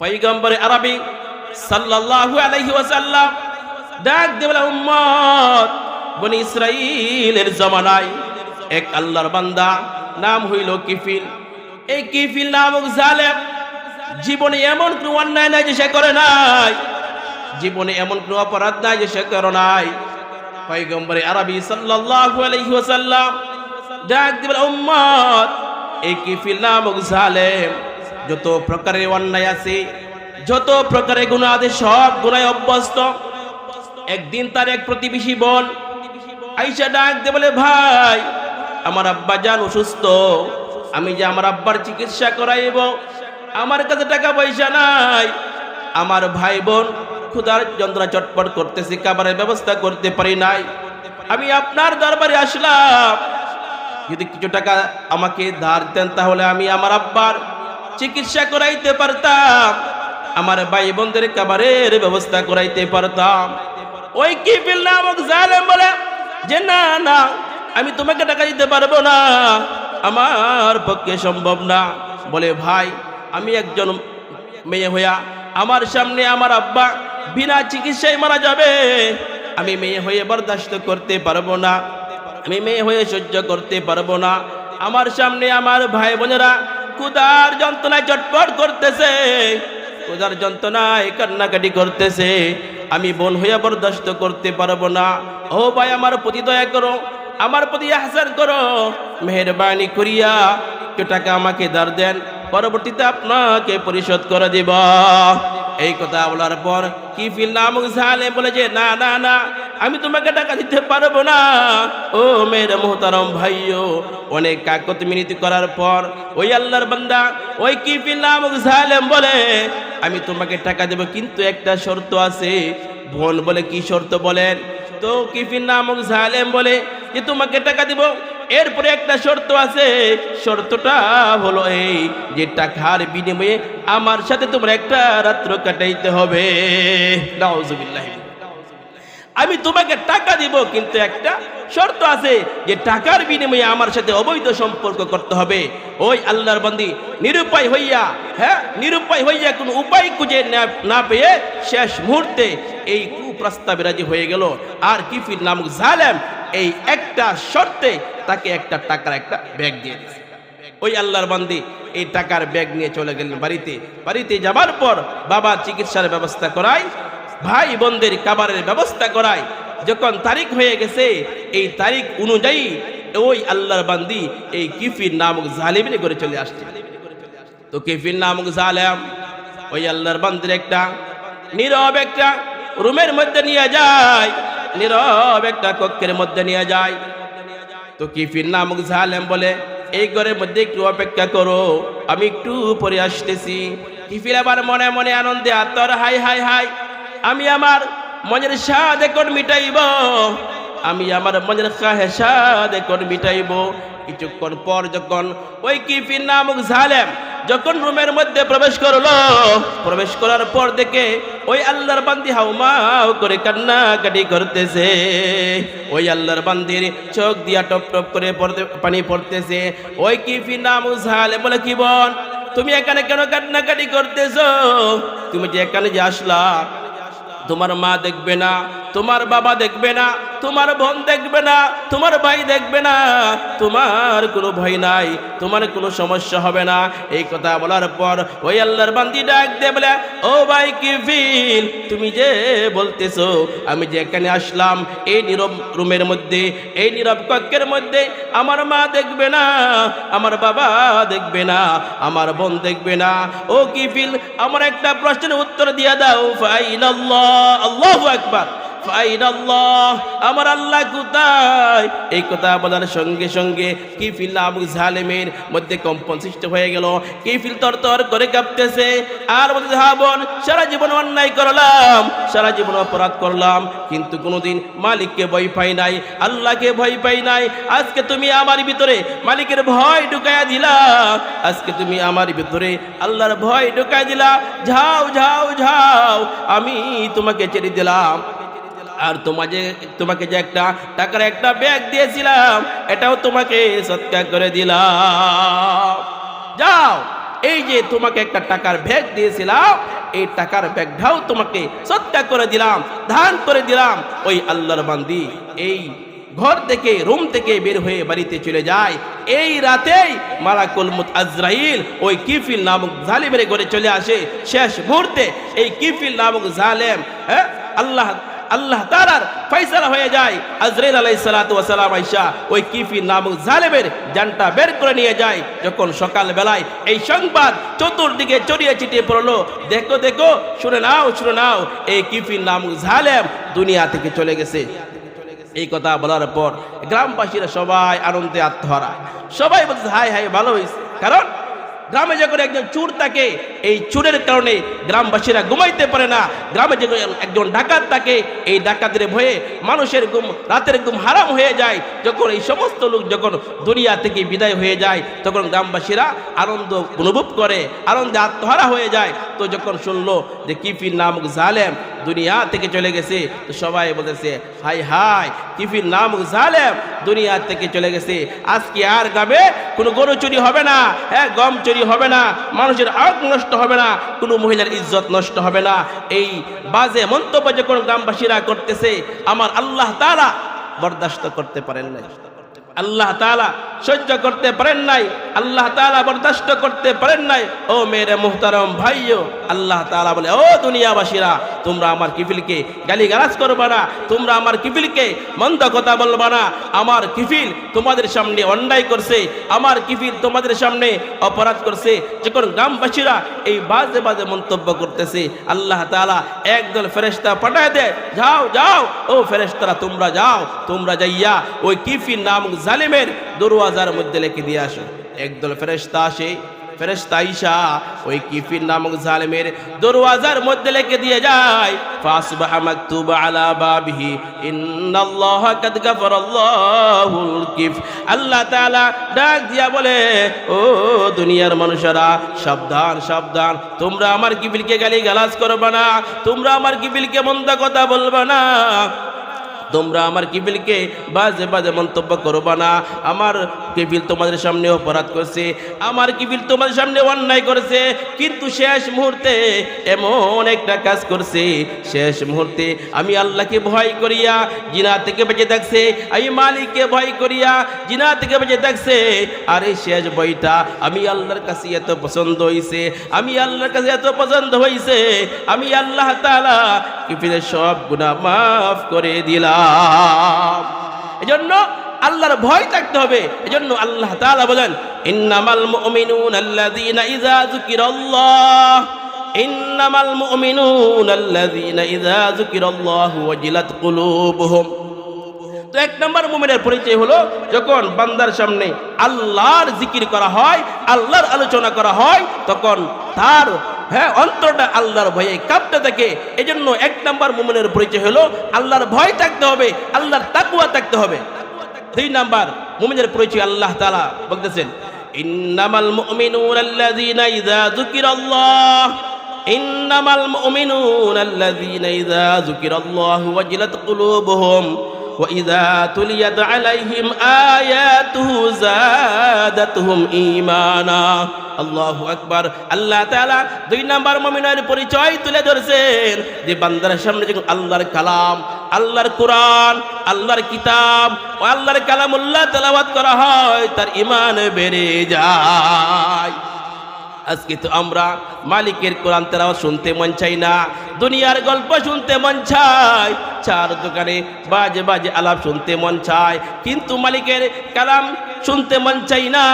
পৈগম্বর আরবি সাল্লাল্লাহু আলাইহি ওয়াসাল্লাম ডাক দিয়ে বলে, উম্মত, বনি ইসরাইলের জমানায় এক আল্লাহর বান্দা, নাম হইল কিফিল। এই কিফিল নামক জালেম জীবনে এমন কোনো অন্যায় নাই যে সে করে নাই। জীবনে এমন কোনো অপরাধ নাই যে সে করে নাই। পয়গম্বরে আরবি সাল্লাল্লাহু আলাইহি ওয়াসাল্লাম ডাক দিয়ে বলে, উম্মত, এই কিফিল নামক জালেম যত প্রকারের অন্যায় আছে, যত প্রকারের গুনাহ আছে, সব গুণায় অভ্যস্ত। একদিন তার এক প্রতিবেশী বোন আইসা ডাক দে বলে, ভাই, আমার আব্বা যান অসুস্থ। আমি যে আমার আব্বার চিকিৎসা করাইব, আমার কাছে টাকা পয়সা নাই। আমার ভাই বোন ক্ষুধার যন্ত্রণা চটপট করতেছে, খাবারের ব্যবস্থা করতে পারি নাই। আমি আপনার দরবারে আসলাম। যদি কিছু টাকা আমাকে ধার দেন, তাহলে আমি আমার আব্বার চিকিৎসা করাইতে পারতাম, আমার ভাই বোনদের খাবারের ব্যবস্থা করাইতে পারতাম। ওই কিফিল নামক জালেম বলে যে, না না, আমি তোমাকে টাকা দিতে পারব না, আমার পক্ষে সম্ভব না। বলে, ভাই, আমি একজন মেয়ে হইয়া আমার সামনে আমার আব্বা বিনা চিকিৎসায় মারা যাবে, আমি মেয়ে হয়ে বরদাস্ত করতে পারব না, আমি মেয়ে হয়ে সহ্য করতে পারব না। আমার সামনে আমার ভাই বোনেরা কুদার যন্ত্রণায় চটপট করতেছে। কুদার যন্ত্রণায় কান্নাকাটি করতেছে। আমি বোন হয়ে বরদাস্ত করতে পারব না। ও ভাই, আমার প্রতি দয়া করো, আমার প্রতি আহসান করো। মেহরবানি করিয়া একটু টাকা আমাকে দার দেন। পরবর্তীতে আপনাকে পরিশোধ করে দিব। এই কথা বলার পর কি ফিল নামক ঝালে বলে যে, না না না আমি তোমাকে টাকা দিতে পারব না। ও মেয়ের মোহতারম ভাইও, অনেক কাকত মিনতি করার পর ওই আল্লাহর বান্দা, ওই কি নামক ঝালেম বলে, আমি তোমাকে টাকা দেব, কিন্তু একটা শর্ত আছে। বোন বলে, কি শর্ত বলেন? তো কিফিন নামক ঝালেম বলে যে, তোমাকে টাকা দিব। এরপরে একটা শর্ত আছে, শর্তটা হলো এই যে, টাকার বিনিময়ে আমার সাথে তোমার একটা রাত্র কাটাইতে হবে। নাউজুবিল্লাহ। আমি তোমাকে টাকা দিব, কিন্তু একটা শর্ত আছে যে টাকার বিনিময়ে আমার সাথে অবৈধ সম্পর্ক করতে হবে। ওই আল্লাহর বন্দি, নিরুপায় হইয়া হ্যাঁ নিরুপায় হইয়া কোনো উপায় খুঁজে না- পেয়ে শেষ মুহূর্তে এই কুপ্রস্তাবে রাজি হয়ে গেল। আর কিফির নামক জালেম এই একটা শর্তে তাকে একটা টাকার একটা ব্যাগ দিয়ে ওই আল্লাহর বান্দি এই টাকার ব্যাগ নিয়ে চলে গেলেন বাড়িতে। বাড়িতে যাবার পর বাবা চিকিৎসার ব্যবস্থা করায় ভাই বোনদের খাবারের ব্যবস্থা করায়। যখন তারিখ হয়ে গেছে, এই তারিখ অনুযায়ী ওই আল্লাহর বান্দি এই কিফির নামক জালিমিনে করে চলে আসছে। তো কিফির নামক জালেম, ওই আল্লাহর বান্দির একটা, নীরব একটা রুমের মধ্যে নিয়ে যায়, নীরব একটা কক্ষের মধ্যে নিয়ে যায়। তো কিফির নামক জালেম বলে, এই ঘরের মধ্যে একটু অপেক্ষা করো, আমি একটু পরে আসতেছি। কিফির আবার মনে মনে আনন্দে আতর, হাই হাই হাই। আমি আমার মনের স্বাদ এখন মিটাইব। আমি আমার মনের স্বাদ এখন মিটাইব। কিছুক্ষণ পর যখন ওই কিফির নামক জালেম যখন রুমের মধ্যে প্রবেশ করল, প্রবেশ করার পর দেখে ওই আল্লাহর বান্দি হাউমাউ করে কান্নাকাটি করতেছে। ওই আল্লাহর বান্দির চোখ দিয়া টপ টপ করে পড়তে, পানি পড়তেছে। ওই কিফি নাম উঝালে বলে, কি বল তুমি এখানে কেন কান্নাকাটি করতেছো? তুমি যে এখানে যে আসলা তোমার মা দেখবে না। তোমার বাবা দেখবে না, তোমার বোন দেখবে না, তোমার ভাই দেখবে না, তোমার কোনো ভয় নাই, তোমার কোনো সমস্যা হবে না। এই কথা বলার পর ওই আল্লাহর বান্দি ডাক দে বলে, ও ভাই কি ফিল তুমি যে বলতেছো, আমি যে এখানে আসলাম, এই নীরব রুমের মধ্যে, এই নীরব কক্ষের মধ্যে আমার মা দেখবে না, আমার বাবা দেখবে না, আমার বোন দেখবে না। ও কি ফিল আমার একটা প্রশ্নের উত্তর দিয়ে দাও ফাইন আল্লাহ আল্লাহু আল্লাহ আমার আল্লাহ কোথায়? এই কথা বলার সঙ্গে সঙ্গে কিফিল নামক জালেমের মধ্যে কম্পন সৃষ্টি হয়ে গেল। কিফিল তর তর করে কাঁপতেছে। আর বলতে হা বোন, সারা জীবন অন্যায় করলাম, সারা জীবন অপরাধ করলাম, কিন্তু কোনোদিন মালিককে ভয় পাই নাই, আল্লাহকে ভয় পাই নাই। আজকে তুমি আমার ভিতরে মালিকের ভয় ঢুকাইয়া দিলা। আজকে তুমি আমার ভিতরে আল্লাহর ভয় ঢুকাই দিলা। ঝাও ঝাও ঝাও আমি তোমাকে ছেড়ে দিলাম। আর তোমাকে তোমাকে যে একটা টাকার একটা ব্যাগ দিয়েছিলাম, এটাও তোমাকে সৎকার করে দিলাম। যাও, এই যে তোমাকে একটা টাকার ব্যাগ দিয়েছিলাম, এই টাকার ব্যাগটাও তোমাকে সত্যা করে দিলাম ধান করে দিলাম। ওই আল্লাহর বান্দি এই ঘর থেকে, রুম থেকে বের হয়ে বাড়িতে চলে যায়। এই রাতেই মালাকুল মুত আজরাইল ওই কিফিল নামক জালিমের ঘরে চলে আসে। শেষ মুহূর্তে এই কিফিল নামক জালেম হ্যাঁ আল্লাহ আল্লাহ তালার ফয়সালা হয়ে যায়। আজরাইল আলাইহিস সালাতু ওয়া সালাম আয়েশা ওই কিফিল নামক জালেমের যানটা বের করে নিয়ে যায়। যখন সকাল বেলায় এই সংবাদ চতুর্দিকে চড়িয়ে ছিটিয়ে পড়ল, দেখো দেখো, শুনে নাও শুনে নাও, এই কিফি নামক জালেম দুনিয়া থেকে চলে গেছে। এই কথা বলার পর গ্রামবাসীরা সবাই আনন্দে আত্মহারা। সবাই বলছে হাই হাই ভালো হয়েছে। কারণ গ্রামে যখন একজন চুর থাকে এই চুরের কারণে গ্রামবাসীরা ঘুমাইতে পারে না। গ্রামে যখন একজন ডাকাত থাকে এই ডাকাতের ভয়ে মানুষের ঘুম, রাতের ঘুম হারাম হয়ে যায়। যখন এই সমস্ত লোক যখন দুনিয়া থেকে বিদায় হয়ে যায়, তখন গ্রামবাসীরা আনন্দ অনুভব করে, আনন্দে আত্মহারা হয়ে যায়। তো যখন শুনলো যে কিফির নামক জালেম দুনিয়া থেকে চলে গেছে। তো সবাই বলেছে হাই হাই কিফির নাম জালেম? দুনিয়া থেকে চলে গেছে। আজকে আর গ্রামে কোনো গরু চুরি হবে না হ্যাঁ গম চুরি হবে না, মানুষের আগ নষ্ট হবে না, কোনো মহিলার ইজ্জত নষ্ট হবে না। এই বাজে মন্তব্য যখন গ্রামবাসীরা করতেছে, আমার আল্লাহ তারা বরদাস্ত করতে পারেন নাই। আল্লাহ তালা সহ্য করতে পারেন নাই, আল্লাহ তালা বরদাস্ত করতে পারেন নাই। ও মেরে মুহতারম ভাইও আল্লাহ তালা বলে, ও দুনিয়াবাসীরা, তোমরা আমার কিফিলকে গালি গালাজ করবা না, তোমরা আমার কিফিলকে মন্দ কথা বলবা না। আমার কিফিল তোমাদের সামনে অন্যায় করছে, আমার কিফিল তোমাদের সামনে অপরাধ করছে। যখন গ্রামবাসীরা এই বাজে বাজে মন্তব্য করতেছে, আল্লাহ তালা একদল ফেরেস্তা পাঠায় দেয়, যাও যাও, ও ফেরেস্তারা তোমরা যাও, তোমরা যাইয়া ওই কিফির নাম জালিমের দরওয়াজার মধ্যে লিখে দিয়ে আসো। একদল ফেরেস্তা আসে। ফেরেস্তা আইসা ওই কিফির নামক জালেমের দরওয়াজার মধ্যে লিখে দিয়ে যায়, ফাসবাহ মাকতুব আলা বাবিহি, ইন্নাল্লাহ কাদ গাফারাল্লাহুল কিফ। আল্লাহ তাআলা ডাক দিয়া বলে, ও দুনিয়ার মানুষেরা, সাবধান সাবধান, তোমরা আমার কিফিলকে গালি গালাজ করবে না, তোমরা আমার কিফিলকে মন্দ কথা বলবে না। তোমরা আমার কিবিলকে বাজে বাজে মন্তব্য করবা না। আমার কিবিল তোমাদের সামনে অপরাধ করছে, আমার কিবিল তোমাদের সামনে অন্যায় করেছে, কিন্তু শেষ মুহূর্তে এমন একটা কাজ করছে। শেষ মুহূর্তে আমি আল্লাহকে ভয় করিয়া, জিনা থেকে বেঁচে থাকছে, আমি মালিককে ভয় করিয়া, জিনা থেকে বেঁচে থাকছে। আর এই শেষ বইটা আমি আল্লাহর কাছে এত পছন্দ হয়েছে আমি আল্লাহর কাছে এত পছন্দ হয়েছে আমি আল্লাহ তাআলা কিফিলের সব গুনাহ মাফ করে দিলাম। এজন্য আল্লাহর ভয় থাকতে হবে। এজন্য আল্লাহ তাআলা বলেন, ইন্নামাল মুমিনুন আল্লাযীনা ইযা যুকিরাল্লাহ। ইন্নামাল মুমিনুন আল্লাযীনা ইযা যুকিরাল্লাহু ওয়াজিলাত কুলুবুহুম। তো এক নম্বর মুমিনের পরিচয় হলো, যখন বান্দার সামনে আল্লাহর জিকির করা হয়, আল্লাহর আলোচনা করা হয়, তখন তার হ্যাঁ অন্তরটা আল্লাহর ভয়ে। কাঁপতে থাকে এজন্য এক নাম্বার মুমিনের পরিচয় হলো, আল্লাহর ভয় থাকতে হবে, আল্লাহর তাকুয়া থাকতে হবে। দুই নাম্বার মুমিনের পরিচয় আল্লাহ তালা বলতেছেন, ইন্নামাল মুমিনুনা আল্লাযীনা ইযা যুকিরাল্লাহ, ইন্নামাল মুমিনুনা আল্লাযীনা ইযা যুকিরাল্লাহু, ওয়াজিলাত কুলুবুহুম وإذا تليت عليهم آياته زادتهم إيمانا আল্লাহু আকবার আল্লাহ তাআলা দুই নাম্বার মুমিনের পরিচয় তুলে ধরেছেন যে বান্দার সামনে যখন আল্লাহর কালাম আল্লাহর কোরআন আল্লাহর কিতাব ও আল্লাহর কালামুল্লাহ তেলাওয়াত করা হয় তার ইমান বেড়ে যায় আজকে তো আমরা মালিকের কোরআন তারা শুনতে মন চাই না, দুনিয়ার গল্প শুনতে মন চায় চার দোকানে বাজে বাজে আলাপ শুনতে মন চায় কিন্তু মালিকের কালাম শুনতে মন চাই না।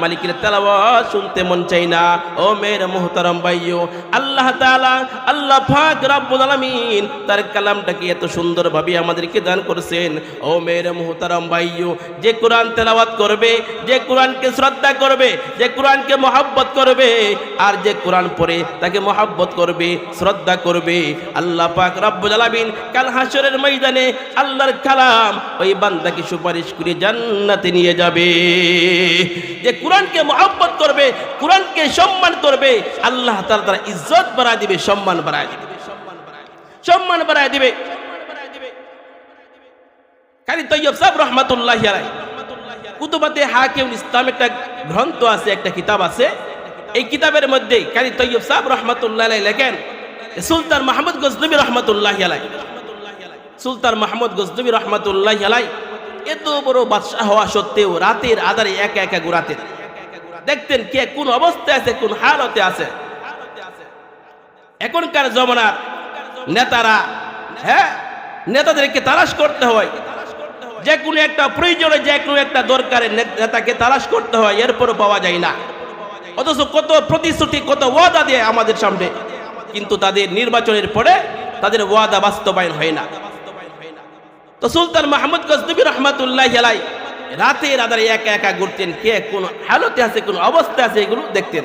মালিকের তেলাওয়াত শুনতে মন চাই না। ও মেরে মোহতারাম ভাইও আল্লাহ তাআলা, আল্লাহ পাক রব্বুল আলামিন তার কালামটাকে এত সুন্দরভাবে আমাদেরকে দান করেছেন। ও মেরে মোহতারাম ভাইও যে কোরআন তেলাওয়াত করবে, যে কোরআনকে শ্রদ্ধা করবে, যে কোরআনকে মহাব্বত করবে, আর যে কোরআন পড়ে তাকে মহাব্বত করবে, শ্রদ্ধা করবে। আল্লাহ পাক রব্বুল আলামিন কাল হাসরের ময়দানে আল্লাহর কালাম ওই বান্দাকে সুপারিশ করে জান্নাতে নিয়ে যাবে। যে কোরআনকে মহাব্বত করবে, কোরআনকে সম্মান করবে, আল্লাহ তাআলা তার ইজ্জত বাড়ায় দিবে, সম্মান বাড়ায় দিবে। সম্মান বাড়ায় দিবে। একটা কিতাব আছে। এই কিতাবের মধ্যে সুলতান মাহমুদ গজনবী রহমতুল্লাহ সুলতান আলাই এত বড় বাদশাহ হওয়া সত্ত্বেও রাতের আধারে একা একা ঘুরাতেন। দেখতেন কে কোন অবস্থায় আছে, কোন হালতে আছে। এখনকার জমানার নেতারা হ্যাঁ নেতাদেরকে তালাশ করতে হয়। যে কোনো একটা প্রয়োজনে যে কোনো একটা দরকারে নেতাকে তালাশ করতে হয়, এরপরও পাওয়া যায় না। অথচ কত প্রতিশ্রুতি, কত ওয়াদা দিয়ে আমাদের সামনে। কিন্তু তাদের নির্বাচনের পরে তাদের ওয়াদা বাস্তবায়ন হয় না। তো সুলতান মাহমুদ গজনবী রহমাতুল্লাহ আলাই রাতের আধারে একা একা ঘুরতেন, কে কোন হালতে আছে, কোন অবস্থা আছে, এগুলো দেখতেন।